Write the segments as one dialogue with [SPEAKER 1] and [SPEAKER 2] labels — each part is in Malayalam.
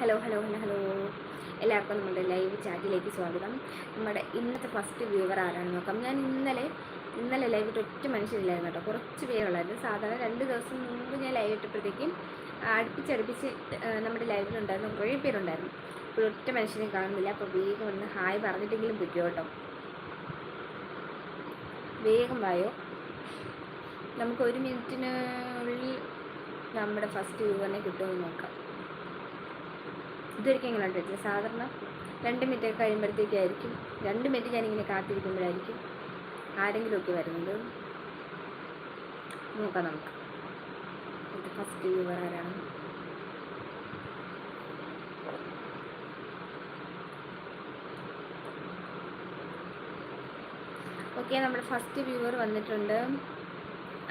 [SPEAKER 1] ഹലോ ഹലോ ഹലോ ഹലോ എല്ലാവർക്കും നമ്മുടെ ലൈവ് ചാറ്റിലേക്ക് സ്വാഗതം. നമ്മുടെ ഇന്നത്തെ ഫസ്റ്റ് വ്യൂവർ ആരാണെന്ന് നോക്കാം. ഞാൻ ഇന്നലെ ഇന്നലെ ലൈവ് ഇട്ട് ഒറ്റ മനുഷ്യരില്ലായിരുന്നു കേട്ടോ. കുറച്ച് പേരുള്ളായിരുന്നു സാധാരണ രണ്ട് ദിവസം മുമ്പ് ഞാൻ ലൈവ് ഇട്ടപ്പോഴത്തേക്കും അടുപ്പിച്ചടുപ്പിച്ച് നമ്മുടെ ലൈവിലുണ്ടായിരുന്നു കുറേ പേരുണ്ടായിരുന്നു. ഇപ്പോൾ ഒറ്റ മനുഷ്യനെ കാണുന്നില്ല. അപ്പോൾ വേഗം ഒന്ന് ഹായ് പറഞ്ഞിട്ടെങ്കിലും പറ്റുമോ കേട്ടോ. വേഗം വായോ. നമുക്ക് ഒരു മിനിറ്റിനുള്ളിൽ നമ്മുടെ ഫസ്റ്റ് വ്യൂവറിനെ കിട്ടുമെന്ന് നോക്കാം. ഇതൊരിക്കലും കണ്ടിട്ടില്ല. സാധാരണ രണ്ട് മിനിറ്റ് കഴിയുമ്പോഴത്തേക്കായിരിക്കും രണ്ട് മിനിറ്റ് ഞാനിങ്ങനെ കാത്തിരിക്കുമ്പോഴായിരിക്കും ആരെങ്കിലുമൊക്കെ വരുന്നത്. നോക്കാം നമുക്ക്. ഫസ്റ്റ് വ്യൂവർ ആരാണ്? ഓക്കെ നമ്മുടെ ഫസ്റ്റ് വ്യൂവർ വന്നിട്ടുണ്ട്.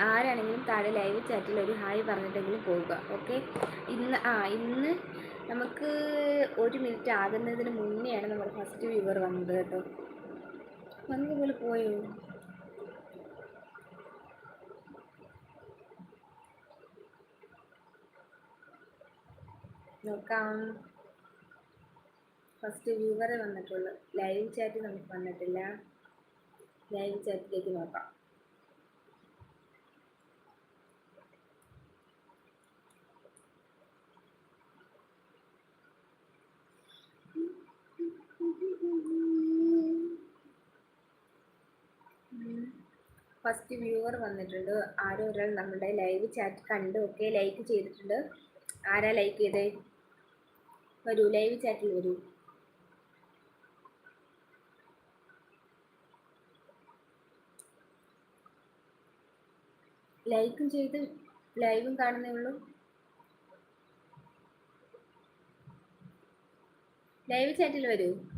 [SPEAKER 1] ആരാണെങ്കിലും താഴെ ലൈവ് ചാറ്റിൽ ഒരു ഹായ് പറഞ്ഞിട്ടെങ്കിലും പോവുക. ഓക്കെ ഇന്ന് ആ ഇന്ന് നമുക്ക് ഒരു മിനിറ്റ് ആകുന്നതിന് മുന്നെയാണ് നമ്മുടെ ഫസ്റ്റ് വ്യൂവർ വന്നത് കേട്ടോ. വന്നതുപോലെ പോയോ? നോക്കാം. ഫസ്റ്റ് വ്യൂവറെ വന്നിട്ടുള്ളൂ. ലൈവ് ചാറ്റ് നമുക്ക് വന്നിട്ടില്ല. ലൈവ് ചാറ്റിലേക്ക് നോക്കാം. ഫസ്റ്റ് വ്യൂവർ വന്നിട്ടുണ്ട്. ആരോ ഒരാൾ നമ്മുടെ ലൈവ് ചാറ്റ് കണ്ട് ഒക്കെ ലൈക്ക് ചെയ്തിട്ടുണ്ട്. ആരാ ലൈക്ക് ചെയ്തേ? വരൂ ലൈവ് ചാറ്റിൽ വരൂ. ലൈക്കും ചെയ്ത് ലൈവും കാണുന്നേ ഉള്ളൂ. ലൈവ് ചാറ്റിൽ വരൂ.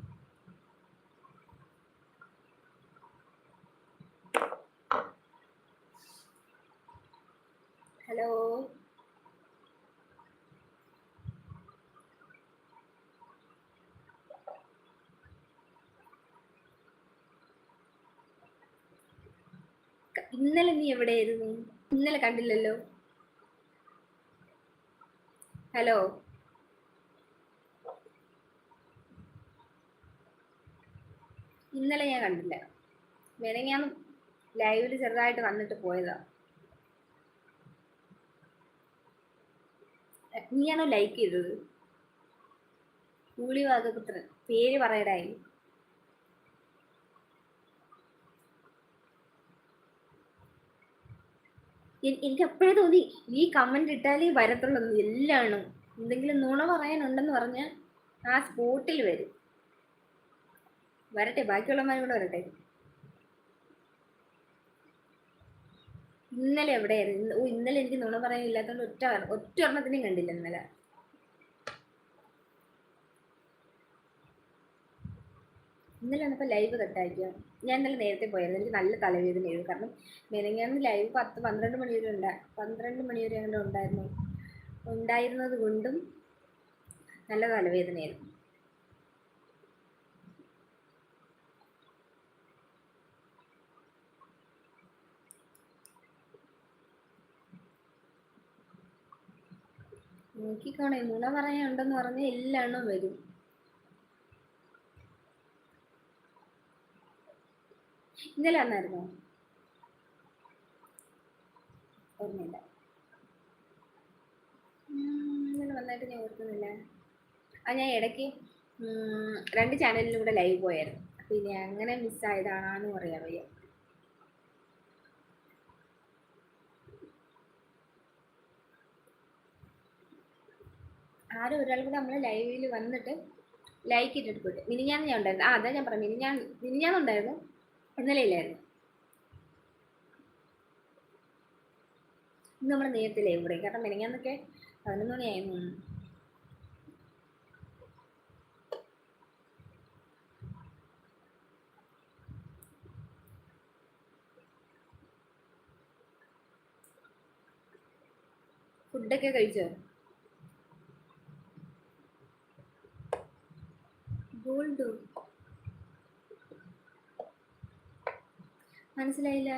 [SPEAKER 1] ഹലോ. ഇന്നലെ നീ എവിടെയായിരുന്നു? ഇന്നലെ കണ്ടില്ലല്ലോ. ഹലോ. ഇന്നലെ ഞാൻ കണ്ടില്ല. വേണമെങ്കിൽ ഞാൻ ലൈവിൽ ചെറുതായിട്ട് വന്നിട്ട് പോയതാ. നീയാണോ ലൈക്ക് ചെയ്തത്? കൂളി വാഗപുത്രൻ പേര് പറയടായി. എനിക്ക് അപ്പോഴേ തോന്നി ഈ കമന്റ് ഇട്ടാലേ വരത്തുള്ളൂ എല്ലാണ്? എന്തെങ്കിലും നുണ പറയാനുണ്ടെന്ന് പറഞ്ഞാൽ ആ സ്പോട്ടിൽ വരും. വരട്ടെ ബാക്കിയുള്ളവന്മാരും കൂടെ വരട്ടെ. ഇന്നലെ എവിടെയായിരുന്നു? ഓ ഇന്നലെ എനിക്ക് നുണ പറയാനില്ലാത്തതുകൊണ്ട് ഒറ്റ ഒറ്റ ഒരെണ്ണത്തിനെയും കണ്ടില്ല ഇന്നലെ. ഇന്നലെ വന്നപ്പോൾ ലൈവ് കട്ടാക്കിയ ഞാൻ ഇന്നലെ നേരത്തെ പോയായിരുന്നു. എനിക്ക് നല്ല തലവേദനയായിരുന്നു കാരണം മെനങ്ങാന്ന് ലൈവ് പത്ത് പന്ത്രണ്ട് മണി വരെ ഉണ്ടാ പന്ത്രണ്ട് മണി വരെ അങ്ങനെ ഉണ്ടായിരുന്നു. ഉണ്ടായിരുന്നത് കൊണ്ടും നല്ല തലവേദനയായിരുന്നു. നോക്കിക്കോണേ നുണ പറയാനുണ്ടെന്ന് പറഞ്ഞാൽ എല്ലാം വരും. ഇന്നലെ വന്നായിരുന്നോ? ഓർമ്മയില്ല. ഇന്നലെ വന്നായിട്ട് ഞാൻ ഓർക്കുന്നില്ല. ആ ഞാൻ ഇടയ്ക്ക് രണ്ട് ചാനലിലും കൂടെ ലൈവ് പോയായിരുന്നു. പിന്നെ അങ്ങനെ മിസ്സായതാണെന്ന് പറയാൻ ആരും ഒരാൾ കൂടെ നമ്മളെ ലൈവിൽ വന്നിട്ട് ലൈക്ക് ഇട്ടിട്ട് പോയിട്ട്. മിനിഞ്ഞാന്ന് ഞാൻ ഉണ്ടായിരുന്നു. ആ അതാ ഞാൻ പറഞ്ഞു. മിനിഞ്ഞാൻ മിനിഞ്ഞാന്നുണ്ടായിരുന്നു ഇന്നലെ ഇല്ലായിരുന്നു. ഇന്ന് നമ്മൾ നേരത്തെ ലൈവ് കൂടെ. കാരണം മിനിഞ്ഞാന്നൊക്കെ പതിനൊന്ന് മണിയായിരുന്നു. ഫുഡൊക്കെ കഴിച്ചോ? കണ്ടു. മനസ്സിലായില്ല?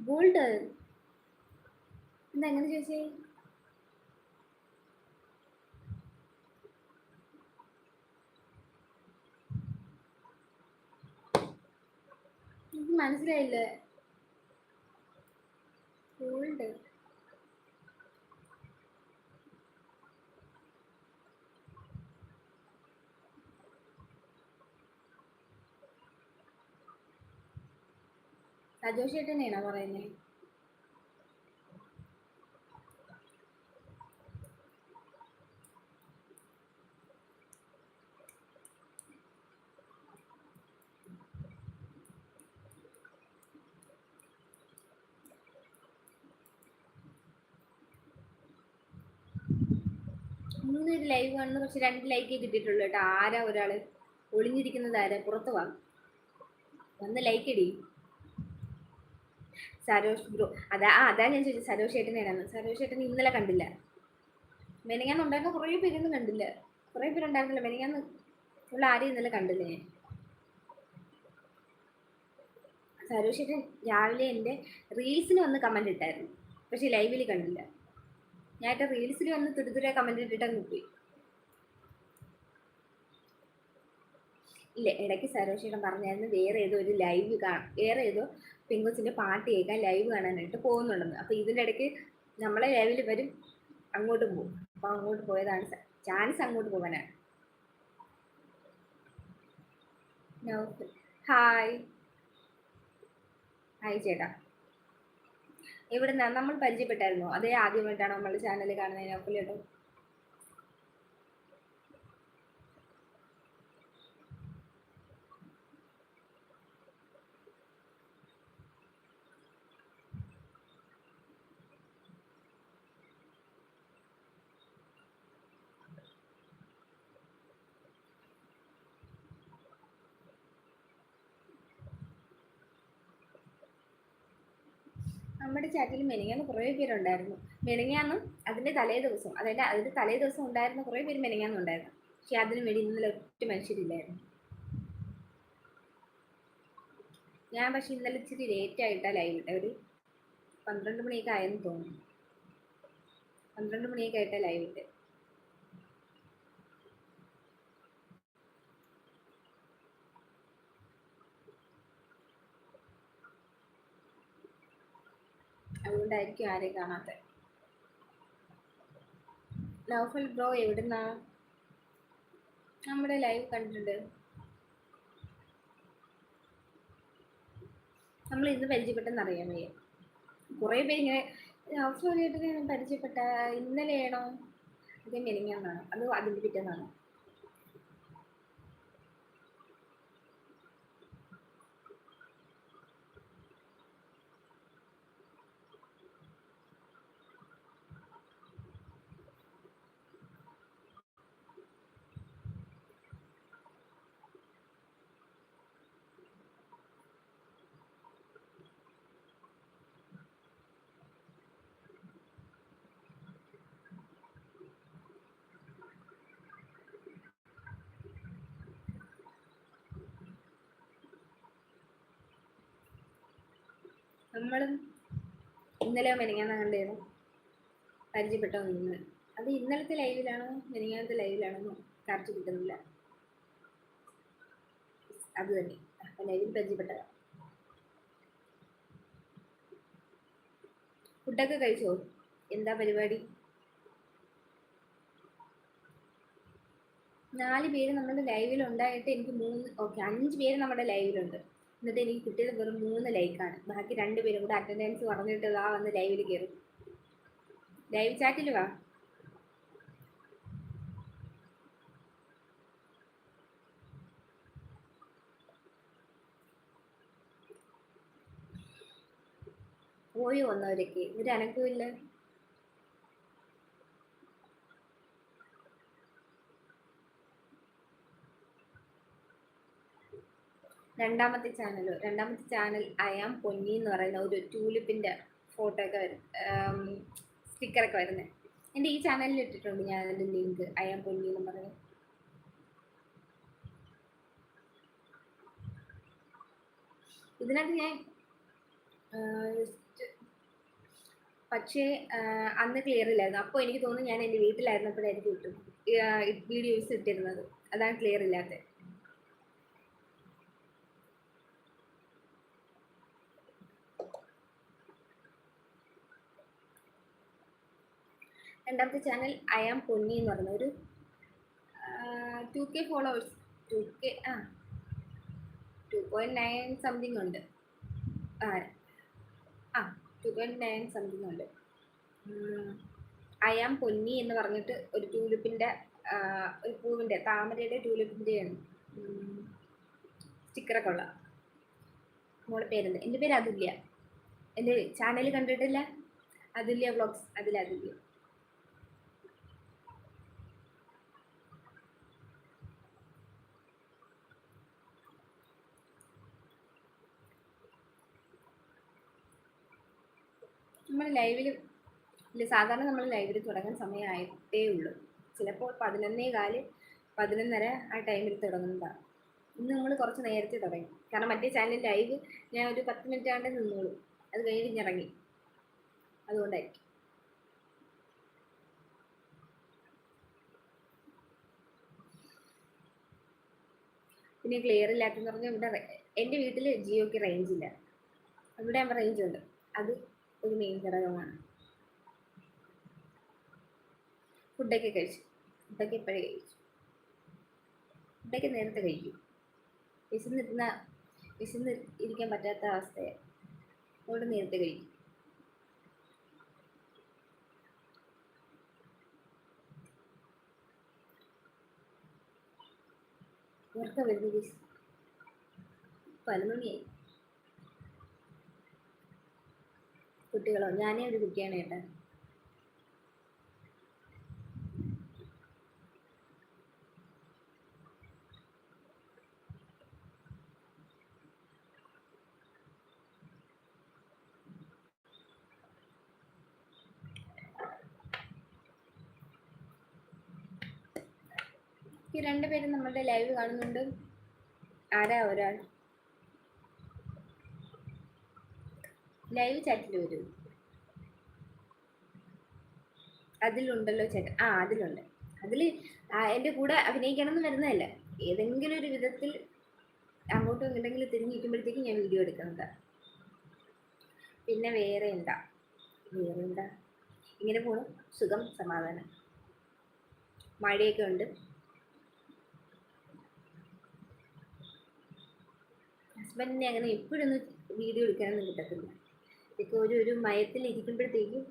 [SPEAKER 1] ബോൾഡ്. എന്താ എങ്ങനെ ചോദിച്ചേ? എനിക്ക് മനസ്സിലായില്ലേ. ബോൾഡ്. സജോഷ് ചേട്ടനെയാണോ പറയുന്നത് മൂന്നൊരു ലൈവ് വന്നു പക്ഷെ രണ്ട് ലൈക്കേ കിട്ടിയിട്ടുള്ളൂ കേട്ടോ. ആരാ ഒരാൾ? ഒളിഞ്ഞിരിക്കുന്നത് ആരാ? പുറത്ത് വാ. വന്ന് ലൈക്ക് ഇടി. സരോഷ് ബ്രോ അതാ ആ അതാ ഞാൻ ചോദിച്ചത് സരോഷ് ചേട്ടനെയാണ് സരോഷ് ചേട്ടനെ ഇന്നലെ കണ്ടില്ല. മെനിങ്ങാൻ ഉണ്ടായിരുന്ന കുറേ പേരൊന്നും കണ്ടില്ല. കുറേ പേരുണ്ടായിരുന്നില്ല മെനിങ്ങാൻ ഉള്ള ആരെയും ഇന്നലെ കണ്ടില്ല ഞാൻ. സരോഷ് ചേട്ടൻ രാവിലെ എന്റെ റീൽസിന് വന്ന് കമന്റ് ഇട്ടായിരുന്നു. പക്ഷേ ലൈവിൽ കണ്ടില്ല. ഞാൻ റീൽസിൽ വന്ന് തുരുതുര കമന്റ് ഇട്ടിട്ടങ്ങ് പോയി. ഇല്ല ഇടയ്ക്ക് സരോഷ് ഏട്ടൻ പറഞ്ഞായിരുന്നു വേറെ ഏതോ ഒരു ലൈവ് കാണാം വേറെ ഏതോ പെങ്കൊച്ചിന്റെ പാട്ട് കേൾക്കാൻ ലൈവ് കാണാനായിട്ട് പോകുന്നുണ്ടെന്ന്. അപ്പൊ ഇതിന്റെ ഇടയ്ക്ക് നമ്മളെ ലൈവിൽ വരും അങ്ങോട്ടും പോകും. അപ്പൊ അങ്ങോട്ട് പോയതാണ് ചാൻസ് അങ്ങോട്ട് പോകാനാണ് ഹായ് ഹായ് ചേട്ടാ. എവിടുന്ന? നമ്മൾ പരിചയപ്പെട്ടായിരുന്നോ? അതേ ആദ്യമായിട്ടാണ് നമ്മളുടെ ചാനൽ കാണുന്നതിന് അപ്പുലേട്ടോ നമ്മുടെ ചാറ്റിൽ മെനിങ്ങാന്ന് കുറേ പേരുണ്ടായിരുന്നു. മെനിങ്ങാന്നും അതിന്റെ തലേ ദിവസം അതായത് അതിന്റെ തലേ ദിവസം ഉണ്ടായിരുന്ന കുറേ പേര് മെനിങ്ങാന്നുണ്ടായിരുന്നു പക്ഷെ അതിന് വേണ്ടി ഇന്നലെ ഒറ്റ മനുഷ്യരില്ലായിരുന്നു. ഞാൻ പക്ഷെ ഇന്നലെ ഇച്ചിരി ലേറ്റ് ആയിട്ടാണ് ലൈവ് ഒരു പന്ത്രണ്ട് മണിയൊക്കെ ആയെന്ന് തോന്നുന്നു. പന്ത്രണ്ട് മണിയൊക്കെ ആയിട്ടാണ് ലൈവ് അതുകൊണ്ടായിരിക്കും ആരെയും കാണാത്തത് നൗഫൽ ബ്രോ എവിടുന്നാ? നമ്മുടെ ലൈവ് കണ്ടിട്ടുണ്ട്. നമ്മൾ ഇന്ന് പരിചയപ്പെട്ടെന്ന് അറിയാൻ വയ്യ. കുറേ പേര് ഇങ്ങനെ നൗഫൽ പരിചയപ്പെട്ട ഇന്നലെയാണോ? അതേ മെലിങ്ങാന്നാണോ അത് അതിന്റെ പിറ്റേന്നാണ്? നമ്മളും ഇന്നലെയോ മെനിങ്ങാന്ന് കണ്ടിരുന്നു പരിചയപ്പെട്ടോ നിന്ന് അത് ഇന്നലത്തെ ലൈവിലാണോ? മെനങ്ങാനത്തെ ലൈവിലാണോ കറക്റ്റ് കിട്ടുന്നില്ല. അത് തന്നെ. ലൈവിൽ പരിചയപ്പെട്ടതാ. ഫുഡൊക്കെ കഴിച്ചോ? എന്താ പരിപാടി? നാല് പേര് നമ്മുടെ ലൈവിലുണ്ടായിട്ട് എനിക്ക് മൂന്ന് ഓക്കെ അഞ്ച് പേര് നമ്മുടെ ലൈവിലുണ്ട്. എന്നിട്ട് എനിക്ക് കിട്ടിയത് വെറും മൂന്ന് ലൈക്കാണ് ബാക്കി രണ്ടുപേരും കൂടെ അറ്റൻഡൻസ് പറഞ്ഞിട്ട് ആ വന്ന് ലൈവിൽ കയറും ലൈവ് ചാറ്റിൽ വാ. പോയി വന്നവരൊക്കെ. ഒരു രണ്ടാമത്തെ ചാനൽ രണ്ടാമത്തെ ചാനൽ അയാം പൊന്നി എന്ന് പറയുന്ന ഒരു ട്യൂലിപ്പിന്റെ ഫോട്ടോ ഒക്കെ വരും. സ്റ്റിക്കറൊക്കെ വരുന്നത് എന്റെ ഈ ചാനലിൽ ഇട്ടിട്ടുണ്ട് ഞാൻ അതിന്റെ ലിങ്ക് അയാം പൊന്നി എന്ന് പറയുന്നത്. ഇതിനകത്ത് ഞാൻ പക്ഷേ അന്ന് ക്ലിയർ ഇല്ലായിരുന്നു. അപ്പോൾ എനിക്ക് തോന്നുന്നു ഞാൻ എന്റെ വീട്ടിലായിരുന്നപ്പോഴായിരിക്കും ഇട്ടു വീഡിയോസ് ഇട്ടിരുന്നത്. അതാണ് ക്ലിയർ ഇല്ലാത്തത് രണ്ടാമത്തെ ചാനൽ ഐ ആം പൊന്നി എന്ന് പറയുന്ന ഒരു two K followers two K ആ ടു പോയിന്റ് നയൻ സംതിങ് ഉണ്ട്. ആ ആ ടു പോയിന്റ് നയൻ സംതിങ് ഉണ്ട്. ഐ ആം പൊന്നി എന്ന് പറഞ്ഞിട്ട് ഒരു ട്യൂലിപ്പിന്റെ ഒരു പൂവിന്റെ താമരയുടെ ട്യൂലിപ്പിന്റെയാണ് സ്റ്റിക്കറൊക്കെ ഉള്ള. മോളെ പേരെന്ത്? എന്റെ പേര് അതുല്യ. എന്റെ ചാനൽ കണ്ടിട്ടില്ല? അതുല്യ വ്ളോഗ്സ് അതിൽ അതുല്യ. നമ്മൾ ലൈവിൽ ഇല്ല സാധാരണ നമ്മൾ ലൈവിൽ തുടങ്ങാൻ സമയമായിട്ടേ ഉള്ളൂ. ചിലപ്പോൾ പതിനൊന്നേ കാൽ പതിനൊന്നര ആ ടൈമിൽ തുടങ്ങുന്നതാണ്. ഇന്ന് നമ്മൾ കുറച്ച് നേരത്തെ തുടങ്ങി. കാരണം മറ്റേ ചാനൽ ലൈവ് ഞാൻ ഒരു പത്ത് മിനിറ്റ് ആണ്ട് നിന്നോളൂ. അത് കഴിഞ്ഞ് ഇറങ്ങി. അതുകൊണ്ടായിരിക്കും. പിന്നെ ക്ലിയർ ഇല്ലാത്തെന്ന് പറഞ്ഞാൽ ഇവിടെ എന്റെ വീട്ടിൽ ജിയോക്ക് റേഞ്ച് ഇല്ല. ഇവിടെ റേഞ്ച് ഉണ്ട്. അത് ഒരു മെയിൻ ഘടകമാണ്. ഫുഡൊക്കെ കഴിച്ചു. ഫുഡൊക്കെ ഇപ്പോഴേ കഴിച്ചു. ഫുഡൊക്കെ നേരത്തെ കഴിക്കും. വിശന്നിരുന്ന വിശന്ന് ഇരിക്കാൻ പറ്റാത്ത അവസ്ഥയെ അതുകൊണ്ട് നേരത്തെ കഴിക്കും. ഉറക്കം വരുന്നത് പതിനൊന്നിയായി കുട്ടികളോ? ഞാനേ ഒരു കുട്ടിയാണ് ഏട്ടാ ഈ രണ്ടുപേരും നമ്മളുടെ ലൈവ് കാണുന്നുണ്ട്. ആരാ ഒരാൾ? ലൈവ് ചാറ്റിൽ വരും. അതിലുണ്ടല്ലോ ചേട്ടൻ ആ അതിലുണ്ട്. അതിൽ എന്റെ കൂടെ അഭിനയിക്കണം എന്ന് വരുന്നതല്ല. ഏതെങ്കിലും ഒരു വിധത്തിൽ അങ്ങോട്ടും ഇങ്ങോട്ടെങ്കിലും തിരിഞ്ഞിരിക്കുമ്പോഴത്തേക്കും ഞാൻ വീഡിയോ എടുക്കുന്നത്. പിന്നെ വേറെ എന്താ? വേറെ എന്താ? ഇങ്ങനെ പോണു. സുഖം സമാധാനം. മഴയൊക്കെ ഉണ്ട്. ഹസ്ബൻഡിനെ അങ്ങനെ എപ്പോഴൊന്നും വീഡിയോ എടുക്കാനൊന്നും കിട്ടത്തില്ല. ഇതൊക്കെ ഒരു ഒരു മയത്തിൽ ഇരിക്കുമ്പോഴത്തേക്കും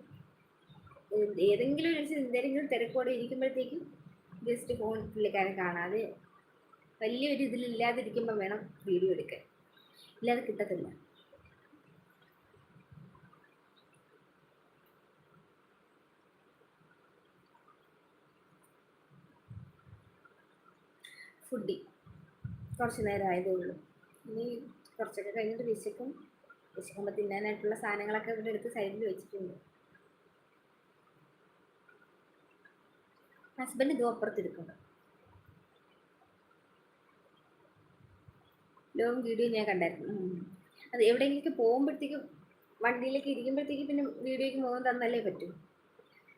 [SPEAKER 1] ഏതെങ്കിലും ഒരു എന്തെങ്കിലും തിരക്കോടെ ഇരിക്കുമ്പോഴത്തേക്കും ജസ്റ്റ് ഫോൺ പുള്ളിക്കാരൻ കാണാതെ വലിയൊരു ഇതിലില്ലാതിരിക്കുമ്പോൾ വേണം വീഡിയോ എടുക്കാൻ. ഇല്ലാതെ കിട്ടത്തില്ല. ഫുഡി കുറച്ച് നേരം ആയതേ ഉള്ളൂ. ഇനി കുറച്ചൊക്കെ കഴിഞ്ഞിട്ട് വിശക്കും. വിശക്കുമ്പോൾ തിന്നാനായിട്ടുള്ള സാധനങ്ങളൊക്കെ ഇവിടെ എടുത്ത് സൈഡിൽ വെച്ചിട്ടുണ്ട്. ഹസ്ബൻഡ് ഇതും അപ്പുറത്ത് എടുക്കുന്നു ലോങ് വീഡിയോ ഞാൻ കണ്ടായിരുന്നു. അത് എവിടെയെങ്കിലും പോകുമ്പോഴത്തേക്കും വണ്ടിയിലേക്ക് ഇരിക്കുമ്പോഴത്തേക്ക് പിന്നെ വീഡിയോയ്ക്ക് മുഖം തന്നല്ലേ പറ്റൂ.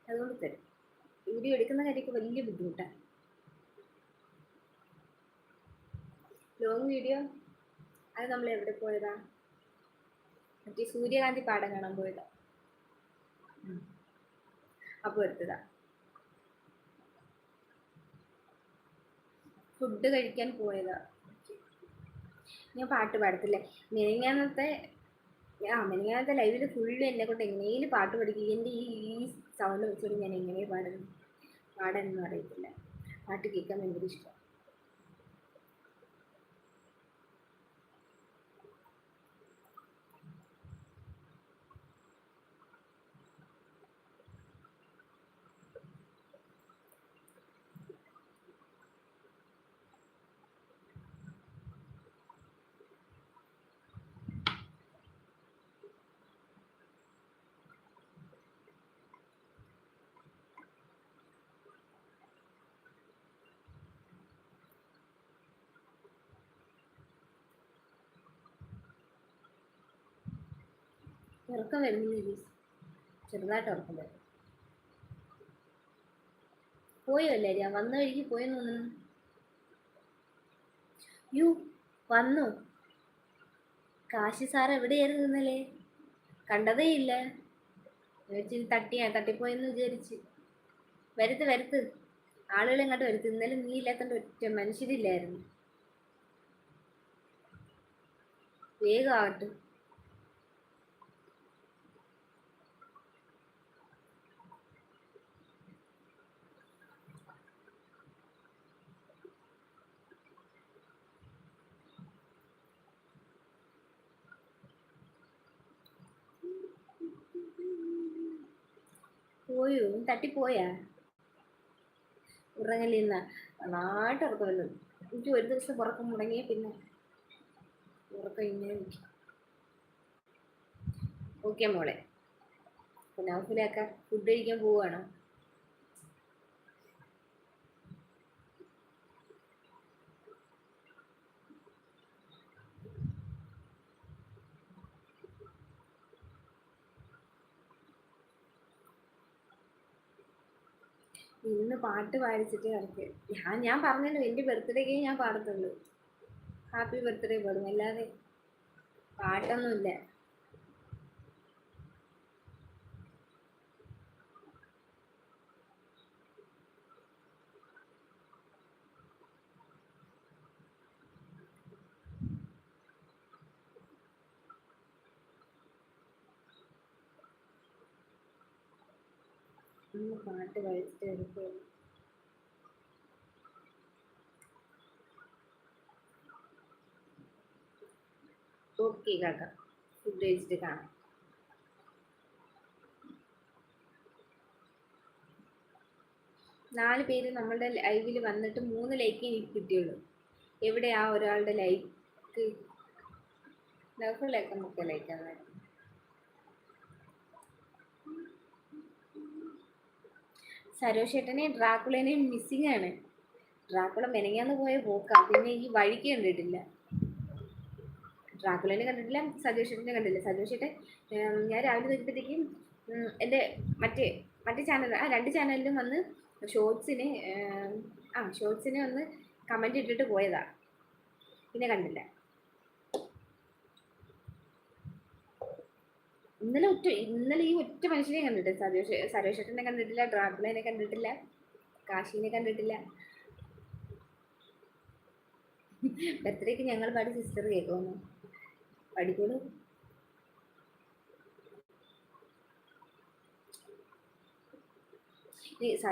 [SPEAKER 1] അതുകൊണ്ട് തരും. വീഡിയോ എടുക്കുന്ന കാര്യമൊക്കെ വലിയ ബുദ്ധിമുട്ടാണ് ലോങ് വീഡിയോ അത് നമ്മൾ എവിടെ പോയതാ? മറ്റേ സൂര്യകാന്തി പാടം കാണാൻ പോയതാ അപ്പൊ എടുത്തതാ. ഫുഡ് കഴിക്കാൻ പോയതാ. ഞാൻ പാട്ട് പാടത്തില്ലേ? മെനിങ്ങാന്നത്തെ ആ മെനങ്ങാനത്തെ ലൈവിൽ ഫുള്ള് എന്നെ കൊണ്ട് എങ്ങനെയും പാട്ട് പഠിക്കും. എന്റെ ഈ ഈ സൗണ്ട് വെച്ചുകൊണ്ട് ഞാൻ എങ്ങനെ പാടുന്നു? പാടാനൊന്നും അറിയത്തില്ല. പാട്ട് കേൾക്കാൻ ഭയങ്കര ഇഷ്ടം. ഉറക്കം വരുന്നില്ല ചെറുതായിട്ട് ഉറക്കം വരും. പോയോ അല്ലേ വന്ന വഴിക്ക് പോയെന്ന് തോന്നുന്നു. യു വന്നു. കാശി സാർ എവിടെയായിരുന്നു ഇന്നലെ? കണ്ടതേ ഇല്ല. വിചാരിച്ച് തട്ടിയാ തട്ടിപ്പോയെന്ന് വിചാരിച്ച്. വരുത്ത് വരുത്ത്. ആളുകളെ ഇങ്ങോട്ട് വരുത്ത്. ഇന്നലെ നീ ഇല്ലാത്തോണ്ട് ഒറ്റ മനുഷ്യരില്ലായിരുന്നു. വേഗം ആവട്ടെ പോയോ തട്ടിപ്പോയാ? ഉറങ്ങലിന്ന. നന്നായിട്ട് ഉറക്കം എനിക്ക് ഒരു ദിവസം ഉറക്കം മുടങ്ങിയ പിന്നെ ഉറക്കം ഇങ്ങനെ ഓക്കെ മോളെ. പിന്നെ നൗഫിലൊക്കെ ഫുഡ് കഴിക്കാൻ പോവുകയാണോ? ഇന്ന് പാട്ട് പാടിച്ചിട്ട് കിടക്ക് ഞാൻ ഞാൻ പറഞ്ഞല്ലോ എന്റെ ബർത്ത്ഡേക്കേ ഞാൻ പാടത്തുള്ളൂ. ഹാപ്പി ബർത്ത്ഡേ പാടും അല്ലാതെ പാട്ടൊന്നുമില്ല. ഇന്ന് പാട്ട് പാടിച്ചിട്ട് കിടക്കുകയുള്ളൂ ഓക്കെ കാക്ക. ഫുഡ് കഴിച്ചിട്ട് കാണാം. നാല് പേര് നമ്മളുടെ ലൈവിൽ വന്നിട്ട് മൂന്ന് ലൈക്ക് എനിക്ക് കിട്ടിയുള്ളൂ. എവിടെയാ ഒരാളുടെ ലൈക്ക് ലൈക്ക് നമുക്ക് ലൈക്കാൻ സരോഷ് ഏട്ടനെ ഡ്രാക്കുളേനെയും മിസ്സിങ് ആണ്. ഡ്രാക്കുള മെനങ്ങാന്ന് പോയ പോക്കാ. പിന്നെ ഈ വഴിക്ക് കണ്ടിട്ടില്ല. ഡ്രാക്കുളേനെ കണ്ടിട്ടില്ല സജോഷ് ഏട്ടനെ കണ്ടില്ല. സജോഷ് ഏട്ടൻ ഞാൻ രാവിലെ നോക്കിയപ്പോഴത്തേക്കും എന്റെ മറ്റേ മറ്റേ ചാനൽ ആ രണ്ട് ചാനലിലും വന്ന് ഷോർട്സിന് ആ ഷോർട്സിന് വന്ന് കമന്റ് ഇട്ടിട്ട് പോയതാണ് പിന്നെ കണ്ടില്ല. ഇന്നലെ ഒറ്റ ഇന്നലെ ഈ ഒറ്റ മനുഷ്യനെ കണ്ടിട്ടില്ല. സരോഷ് സരേഷ്ട്ടനെ കണ്ടിട്ടില്ല ഡ്രാക്കുളേനെ കണ്ടിട്ടില്ല കാശിനെ കണ്ടിട്ടില്ല. ബർത്ത്ഡേക്ക് ഞങ്ങൾ പാടി സിസ്റ്റർ കേൾക്കുന്നു പഠിക്കോളൂ.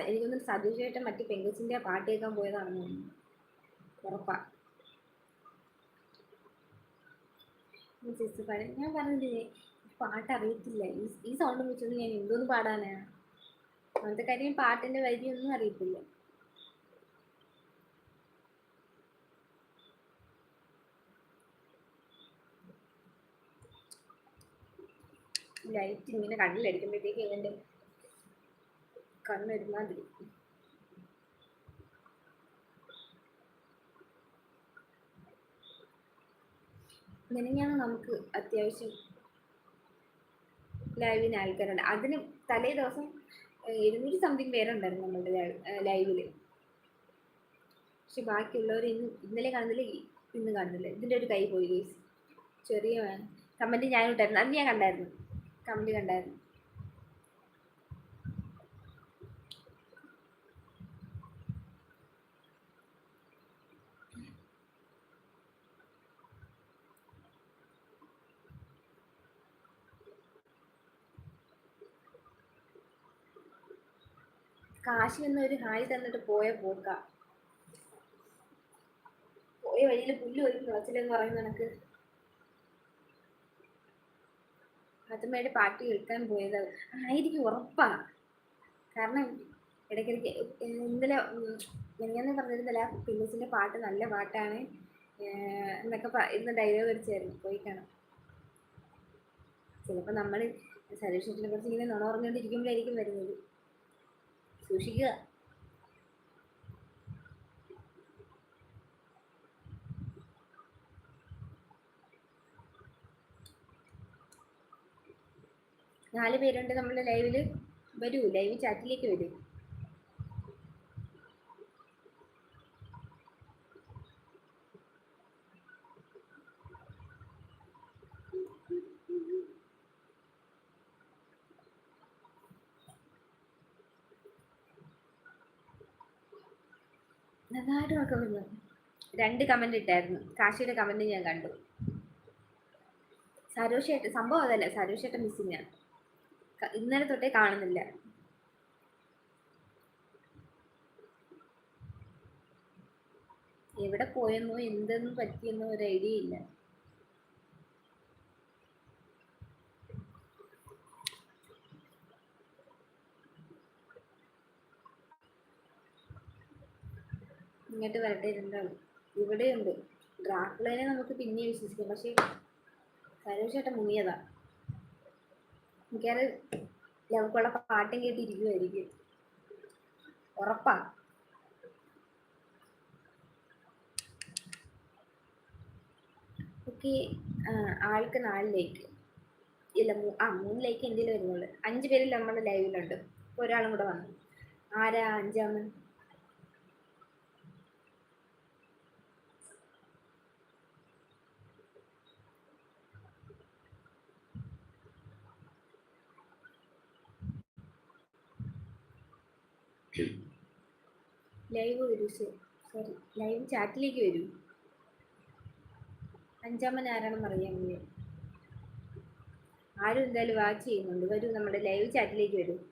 [SPEAKER 1] എനിക്കൊന്ന് സതീഷേട്ടൻ മറ്റേ പെങ്കൊച്ചിന്റെ പാട്ട് കേൾക്കാൻ പോയതാണെന്ന് തോന്നുന്നു. ഉറപ്പാ. സിസ്റ്റർ പാടി. ഞാൻ പറഞ്ഞില്ലേ പാട്ട് അറിയത്തില്ല ഈ ഈ സൗണ്ട് വെച്ചോണ്ട് ഞാൻ എന്തോന്ന് പാടാനാ? അങ്ങനത്തെ കാര്യം പാട്ടിന്റെ വരി ഒന്നും അറിയത്തില്ല. ലൈറ്റ് ഇങ്ങനെ കണ്ണിലടിക്കുമ്പോഴത്തേക്ക് ഇങ്ങനെ കണ്ണൊരുമാതിരി ഇങ്ങനെയാണ് നമുക്ക് അത്യാവശ്യം ലൈവിന് ആൾക്കാരുണ്ട്. അതിന് തലേ ദിവസം ഇരുന്നൂറ്റി സംതിങ് പേരുണ്ടായിരുന്നു നമ്മുടെ ലൈവിൽ പക്ഷെ ബാക്കിയുള്ളവർ ഇന്ന് ഇന്നലെ കാണുന്നില്ല ഇന്ന് കാണുന്നില്ല. ഇതിന്റെ ഒരു കൈ പോയി ചെറിയ കമന്റ് ഞാൻ ഇട്ടായിരുന്നു അത് ഞാൻ കണ്ടായിരുന്നു. കമന്റ് കണ്ടായിരുന്നു. കാശി എന്ന ഒരു ഹായ് തന്നിട്ട് പോയ പോക്ക. പോയ വഴിയിൽ പുല്ല് ഒരു മുളച്ചില്ലെന്ന് പറയുന്ന കണക്ക്. ഫാത്തിമയുടെ പാട്ട് കേൾക്കാൻ പോയത് ആയിരിക്കും ഉറപ്പാ. കാരണം ഇടയ്ക്കിടയ്ക്ക് ഇന്നലെ ഞാൻ പറഞ്ഞിരുന്നില്ല പിന്നസിന്റെ പാട്ട് നല്ല പാട്ടാണ് എന്നൊക്കെ ഇന്ന് ഡയലോഗ് അടിച്ചായിരുന്നു. പോയി കാണാം. ചിലപ്പോൾ നമ്മൾ സരീക്ഷത്തിനെ കുറിച്ച് ഇങ്ങനെ നുണ പറഞ്ഞുകൊണ്ടിരിക്കുമ്പോഴായിരിക്കും വരുന്നത്. സൂക്ഷിക്കുക. നാല് പേരുണ്ട് നമ്മുടെ ലൈവിൽ വരൂ ലൈവ് ചാറ്റിലേക്ക് വരൂ. നന്നായിട്ട് ഉറക്കം രണ്ട് കമന്റ് ഇട്ടായിരുന്നു. കാശിയുടെ കമന്റ് ഞാൻ കണ്ടു. സരോഷേട്ട് സംഭവം അതല്ല. സരോഷേട്ട മിസ്സിംഗ് ആണ് ഇന്നലെ തൊട്ടേ കാണുന്നില്ല. എവിടെ പോയെന്നോ എന്തെന്നും പറ്റിയെന്നോ ഒരു ഐഡിയ ഇല്ല. ഇങ്ങോട്ട് വരട്ടെ രണ്ടാളും ഇവിടെയുണ്ട്. ഡ്രാക്കുളേനെ നമുക്ക് പിന്നെ വിശ്വസിക്കാം. പക്ഷേ സരോഷേട്ടൻ മുങ്ങിയതാ. മിക്കവാറും ലവക്കുള്ള പാട്ടും കേട്ടിരിക്കുമായിരിക്കും ഉറപ്പാ. ഓക്കെ ആൾക്ക് നാലിലേക്ക് ഇല്ല മൂ- ആ മൂന്നിലേക്ക് എന്തെങ്കിലും വരുന്നുള്ളൂ. അഞ്ച് പേരിൽ നമ്മുടെ ലൈവിലുണ്ട്. ഒരാളും കൂടെ വന്നു. ആരാ അഞ്ചാമൻ? ലൈവ് വരൂ സോറി ലൈവ് ചാറ്റിലേക്ക് വരൂ. അഞ്ചാമൻ ആരാണെന്ന് അറിയാൻ ആരും എന്തായാലും വാച്ച് ചെയ്യുന്നുണ്ട്. വരൂ നമ്മുടെ ലൈവ് ചാറ്റിലേക്ക് വരൂ.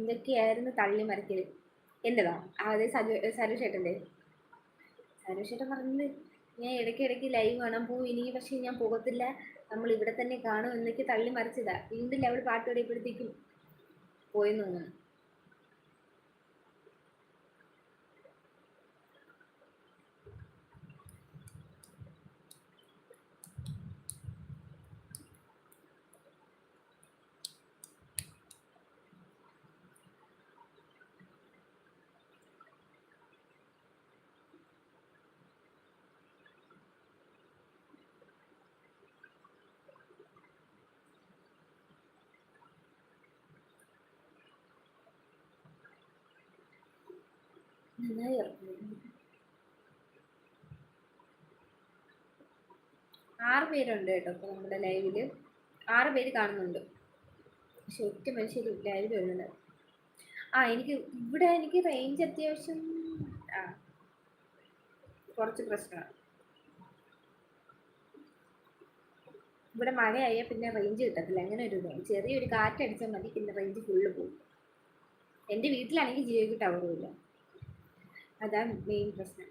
[SPEAKER 1] എന്തൊക്കെയായിരുന്നു തള്ളി മറിക്കൽ എന്റേതാ? അതെ സജു സരുഷേട്ടന്റെ സരുഷേട്ടൻ പറഞ്ഞത് ഞാൻ ഇടയ്ക്ക് ഇടയ്ക്ക് ലൈവ് കാണാൻ പോകും ഇനി പക്ഷേ ഞാൻ പോകത്തില്ല. നമ്മൾ ഇവിടെ തന്നെ കാണും എന്നൊക്കെ തള്ളി മറിച്ചതാ. വീണ്ടും ലെവൽ പാട്ട് പാടിയപ്പോഴത്തേക്കും പോയെന്ന് തോന്നുന്നു. പേരുണ്ട് കേട്ടോ ഇപ്പൊ നമ്മുടെ ലൈവിൽ. ആറ് പേര് കാണുന്നുണ്ട്. പക്ഷെ ഒറ്റ മനുഷ്യർ ലൈവിൽ വരുന്നുണ്ട് ആ എനിക്ക് ഇവിടെ എനിക്ക് റേഞ്ച് അത്യാവശ്യം ആ കുറച്ച് പ്രശ്നമാണ്. ഇവിടെ മഴയായാൽ പിന്നെ റേഞ്ച് കിട്ടത്തില്ല. അങ്ങനെ ഒരു ഇതാണ് ചെറിയൊരു കാറ്റടിച്ചാൽ മതി പിന്നെ റേഞ്ച് ഫുള്ള് പോകും. എന്റെ വീട്ടിലാണെങ്കിൽ ജിയോയ്ക്ക് ടവറുമില്ല അതാണ് മെയിൻ പ്രശ്നം.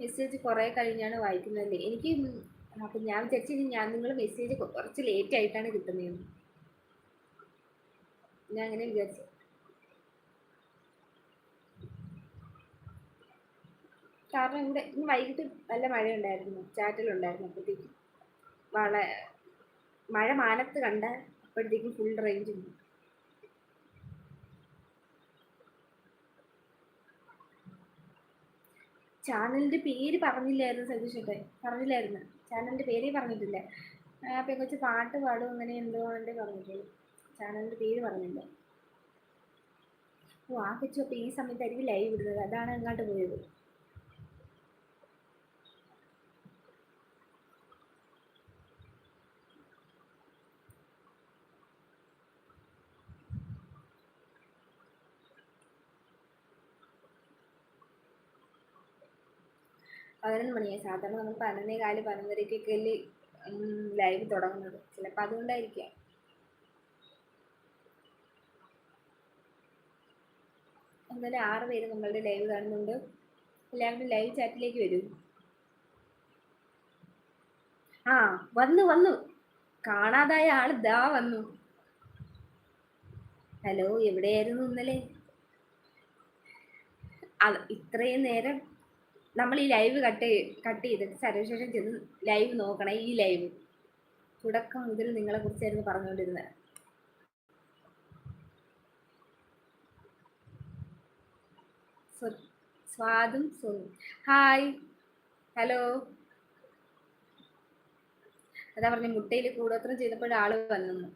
[SPEAKER 1] മെസ്സേജ് കുറേ കഴിഞ്ഞാണ് വായിക്കുന്നത് എനിക്ക് അപ്പം ഞാൻ വിചാരിച്ചു ഞാൻ നിങ്ങൾ മെസ്സേജ് കുറച്ച് ലേറ്റ് ആയിട്ടാണ് കിട്ടുന്നതെന്ന് ഞാൻ അങ്ങനെ വിചാരിച്ചു. കാരണം ഇവിടെ ഇന്ന് വൈകിട്ട് നല്ല മഴയുണ്ടായിരുന്നു ചാറ്റലുണ്ടായിരുന്നു അപ്പോഴത്തേക്കും. വള മഴ മാനത്ത് കണ്ട അപ്പോഴത്തേക്കും ഫുൾ റേഞ്ച് ഉണ്ട് ചാനലിന്റെ പേര് പറഞ്ഞില്ലായിരുന്നു സജീഷ് പറഞ്ഞില്ലായിരുന്നു. ചാനലിന്റെ പേര് പറഞ്ഞിട്ടില്ല. പെങ്കൊച്ച് പാട്ട് പാടും അങ്ങനെ എന്തോ ആണ്ടേ പറഞ്ഞിട്ടുള്ളൂ. ചാനലിന്റെ പേര് പറഞ്ഞില്ല. ഓ ആ കൊച്ചു അപ്പൊ ഈ സമയത്തായിരിക്കും ലൈവ് ഇടുന്നത്. അതാണ് അങ്ങോട്ട് പോയത്. പതിനൊന്ന് മണിയായി. സാധാരണ നമ്മൾ പതിനൊന്നേ കാൽ പതിനൊന്നരയ്ക്ക് അല്ലേ ലൈവ് തുടങ്ങുന്നത്. ചിലപ്പോൾ അതുകൊണ്ടായിരിക്കാം. അങ്ങനെ ആറ് പേര് നമ്മളുടെ ലൈവ് കാണുന്നുണ്ട്. എല്ലാവരും ലൈവ് ചാറ്റിലേക്ക് വരൂ. ആ വന്നു വന്നു. കാണാതായ ആൾ ദാ വന്നു. ഹലോ എവിടെയായിരുന്നു ഇന്നലെ? ഇത്രയും നേരം നമ്മൾ ഈ ലൈവ് കട്ട് കട്ട് ചെയ്തിട്ട് സർവശേഷം ചെന്ന് ലൈവ് നോക്കണേ ഈ ലൈവ് തുടക്കം മുതൽ നിങ്ങളെ കുറിച്ചായിരുന്നു പറഞ്ഞുകൊണ്ടിരുന്നത്. സ്വ- സ്വാദും സോനും ഹായ് ഹലോ അതാ പറഞ്ഞ മുട്ടയിൽ കൂടോത്രം ചെയ്തപ്പോൾ ആൾ വന്നു.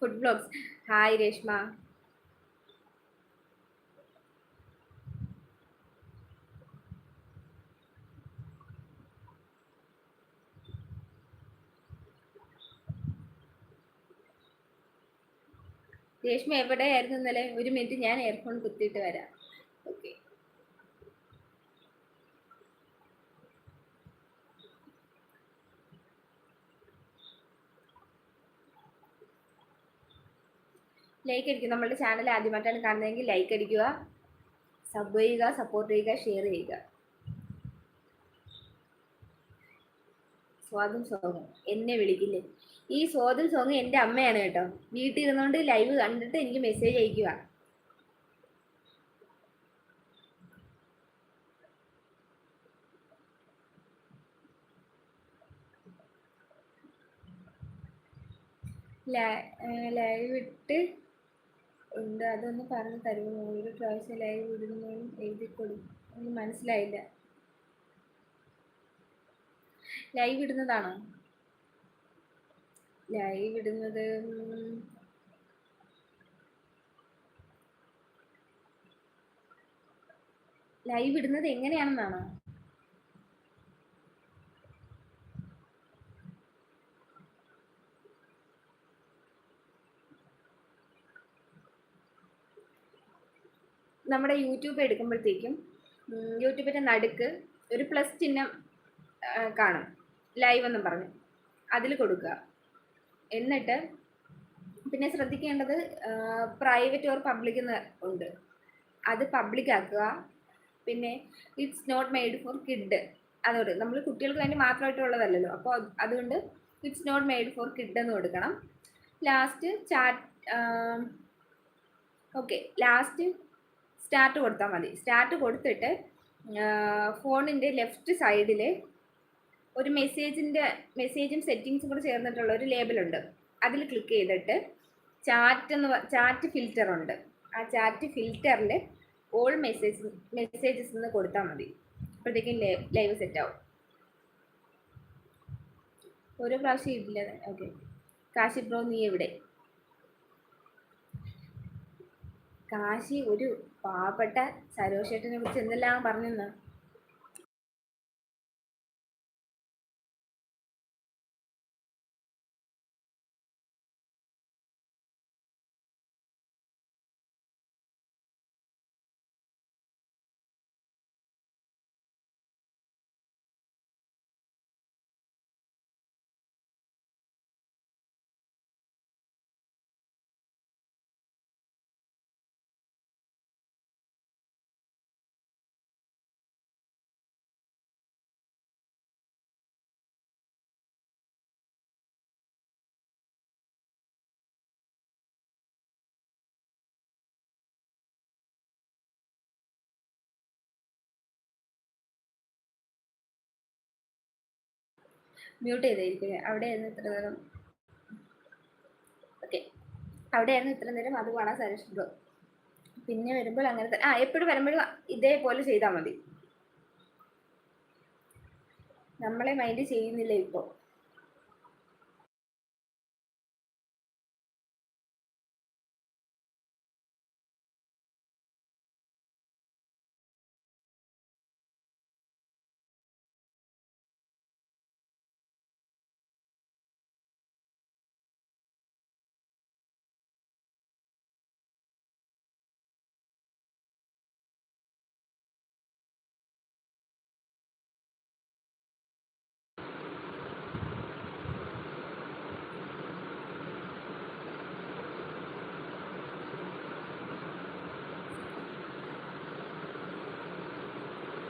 [SPEAKER 1] Food blogs hi Reshma. Reshma എവിടെയായിരുന്നു ഇന്നലെ? ഒരു മിനിറ്റ് ഞാൻ എയർഫോൺ കുത്തിയിട്ട് വരാം. ഓക്കെ ലൈക്ക് അടിക്കുക. നമ്മുടെ ചാനൽ ആദ്യമായിട്ടാണ് കാണുന്നതെങ്കിൽ ലൈക്ക് അടിക്കുക സബ് ചെയ്യുക സപ്പോർട്ട് ചെയ്യുക ഷെയർ ചെയ്യുക. സ്വാദം സോങ് എന്നെ വിളിക്കില്ലേ? ഈ സ്വാദം സോങ് എന്റെ അമ്മയാണ് കേട്ടോ. വീട്ടിൽ ഇരുന്നുകൊണ്ട് ലൈവ് കണ്ടിട്ട് എനിക്ക് മെസ്സേജ് അയക്കുക. ലൈവ് ഇട്ട് ഉണ്ട് അതൊന്ന് പറഞ്ഞു തരുമോ? ഒരു പ്രാവശ്യം ലൈവ് ഇടുന്നതും എഴുതി കൊടുക്കും എനിക്ക് മനസ്സിലായില്ല. ലൈവ് ഇടുന്നതാണോ? ലൈവ് ഇടുന്നത് ലൈവ് ഇടുന്നത് എങ്ങനെയാണെന്നാണോ? നമ്മുടെ യൂട്യൂബ് എടുക്കുമ്പോഴത്തേക്കും യൂട്യൂബിന്റെ നടുക്ക് ഒരു പ്ലസ് ചിഹ്നം കാണും. ലൈവ് എന്നും പറഞ്ഞു. അതിൽ കൊടുക്കുക. എന്നിട്ട് പിന്നെ ശ്രദ്ധിക്കേണ്ടത് പ്രൈവറ്റ് ഓർ പബ്ലിക് എന്ന് ഉണ്ട്. അത് പബ്ലിക് ആക്കുക. പിന്നെ it's not made for kid അതുകൊണ്ട് നമ്മൾ കുട്ടികൾക്ക് വേണ്ടി മാത്രമായിട്ടുള്ളതല്ലല്ലോ അപ്പോൾ അതുകൊണ്ട് it's not made for kid എന്ന് കൊടുക്കണം. Last chat okay last start കൊടുത്താൽ മതി. സ്റ്റാർട്ട് കൊടുത്തിട്ട് ഫോണിന്റെ ലെഫ്റ്റ് സൈഡിൽ ഒരു മെസ്സേജിന്റെ മെസ്സേജും സെറ്റിങ്സും കൂടെ ചേർന്നിട്ടുള്ള ഒരു ലേബലുണ്ട്. അതിൽ ക്ലിക്ക് ചെയ്തിട്ട് ചാറ്റ് എന്ന് ചാറ്റ് ഫിൽറ്റർ ഉണ്ട്. ആ ചാറ്റ് ഫിൽറ്ററിൽ ഓൾ മെസ്സേജ് മെസ്സേജസ് എന്ന് കൊടുത്താൽ മതി. അപ്പോഴത്തേക്കും ലൈവ് സെറ്റ് ആവും. ഒരു പ്രാവശ്യം ഇല്ല ഓക്കെ കാശി ബ്രോ നീ എവിടെ? കാശി ഒരു പാവപ്പെട്ട സരോഷേട്ടനെ കുറിച്ച് എന്തെല്ലാം പറഞ്ഞെന്നാ? മ്യൂട്ട് ചെയ്തായിരിക്കും അവിടെയായിരുന്നു ഇത്ര നേരം. ഓക്കെ അവിടെയായിരുന്നു ഇത്ര നേരം അത് കാണാൻ സജസ്റ്റ് പിന്നെ വരുമ്പോൾ അങ്ങനത്തെ ആ എപ്പോഴും വരുമ്പോഴും ഇതേപോലെ ചെയ്താൽ മതി. നമ്മളെ മൈൻഡ് ചെയ്യുന്നില്ല ഇപ്പോൾ